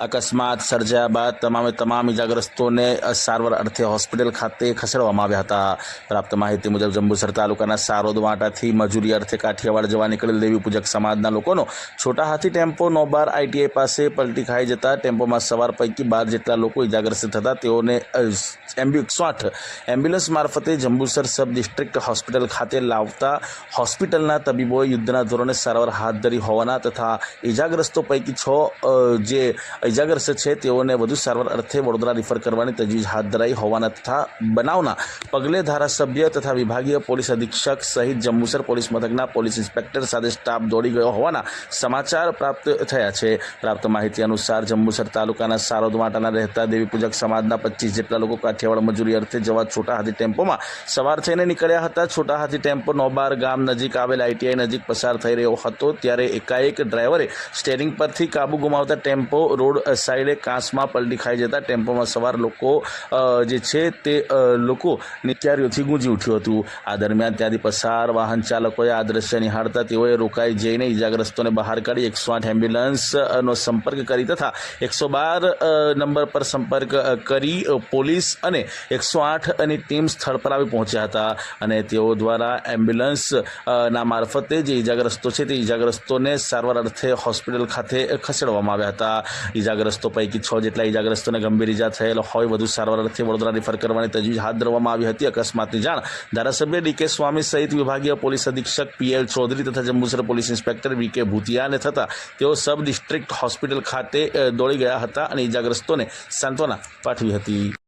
અકસ્માત, સર્જાયા બાદ તમામે તમામ ઇજાગ્રસ્તોને સારવાર અર્થે હોસ્પિટલ ખાતે ખસેડવામાં આવ્યા હતા. પ્રાપ્ત માહિતી મુજબ જંબુસર તાલુકાના સારોદ વાંટાથી મજૂરી અર્થે કાઠિયાવાડ જવા નીકળેલ દેવી પૂજક સમાજના લોકોનો છોટા હાથી ટેમ્પો નોબાર આઈટીઆઈ પાસે પલટી ખાઈ જતા ટેમ્પોમાં સવાર પૈકી બાર જેટલા લોકો ઇજાગ્રસ્ત થતા તેઓને એમ્બ્યુ એકસો આઠ એમ્બ્યુલન્સ મારફતે જંબુસર સબ ડિસ્ટ્રિક્ટ હોસ્પિટલ ખાતે લાવતા હોસ્પિટલના તબીબોએ યુદ્ધના ધોરણે સારવાર હાથ ધરી હોવાના તથા ઇજાગ્રસ્તો પૈકી છ જે ઇજાગ્રસ્ત છે, તેઓને વધુ સારવાર અર્થે વડોદરા રિફર કરવાની તજવીજ હાથ ધરાઈ હોવાના તથા બનાવના પગલે ધારાસભ્ય તથા વિભાગીય પોલીસ અધિક્ષક સહિત જંબુસર પોલીસ મથકના પોલીસ ઇન્સ્પેક્ટર સાથે સ્ટાફ દોડી ગયો હોવાના સમાચાર પ્રાપ્ત થયા છે. પ્રાપ્ત માહિતી અનુસાર જંબુસર તાલુકાના સારોદ માટાના રહેતા દેવી પૂજક સમાજના પચીસ જેટલા લોકો કાઠિયાવાડ મજૂરી અર્થે જવા છોટા હાથી ટેમ્પોમાં સવાર થઈને નીકળ્યા હતા. છોટા હાથી ટેમ્પો નોબાર ગામ નજીક આવેલ આઈટીઆઈ નજીક પસાર થઈ રહ્યો હતો, ત્યારે એકાએક ડ્રાઈવરે સ્ટેરિંગ પરથી કાબુ ગુમાવતા ટેમ્પો રોડ સાઈડે કાંસમાં પલટી ખાઈ જતા ટેમ્પોમાં સવાર લોકો જે છે તે લોકો નિત્યારીઓથી ગુંજી ઉઠ્યું હતું. આ દરમિયાન ત્યાંથી પસાર વાહન ચાલકોએ આ દ્રશ્ય નિહાળતા તેઓએ રોકાઈ જઈને ઇજાગ્રસ્તોને બહાર કાઢી એકસો આઠ એમ્બ્યુલન્સનો સંપર્ક કરી તથા એકસો બાર નંબર પર સંપર્ક કરી પોલીસ અને એકસો આઠની ટીમ સ્થળ પર આવી પહોંચ્યા હતા. અને તેઓ દ્વારા એમ્બ્યુલન્સ ના મારફતે જે ઇજાગ્રસ્તો છે તે ઇજાગ્રસ્તોને સારવાર અર્થે હોસ્પિટલ ખાતે ખસેડવામાં આવ્યા હતા. ઇજાગ્રસ્તો પૈકી છ જેટલા ઇજાગ્રસ્તોને ગંભીર ઇજા થયેલ હોય, વધુ સારવાર અર્થે વડોદરા રિફર કરવાની તજવીજ હાથ ધરવામાં આવી હતી. અકસ્માતની જાણ ધારાસભ્ય ડીકે સ્વામી સહિત વિભાગીય પોલીસ અધિક્ષક પીએલ ચૌધરી તથા જંબુસર પોલીસ ઇન્સ્પેક્ટર વીકે ભૂતિયાને થતા તેઓ સબ ડિસ્ટ્રિક્ટ હોસ્પિટલ ખાતે દોડી ગયા હતા અને ઇજાગ્રસ્તોને સાંત્વના પાઠવી હતી.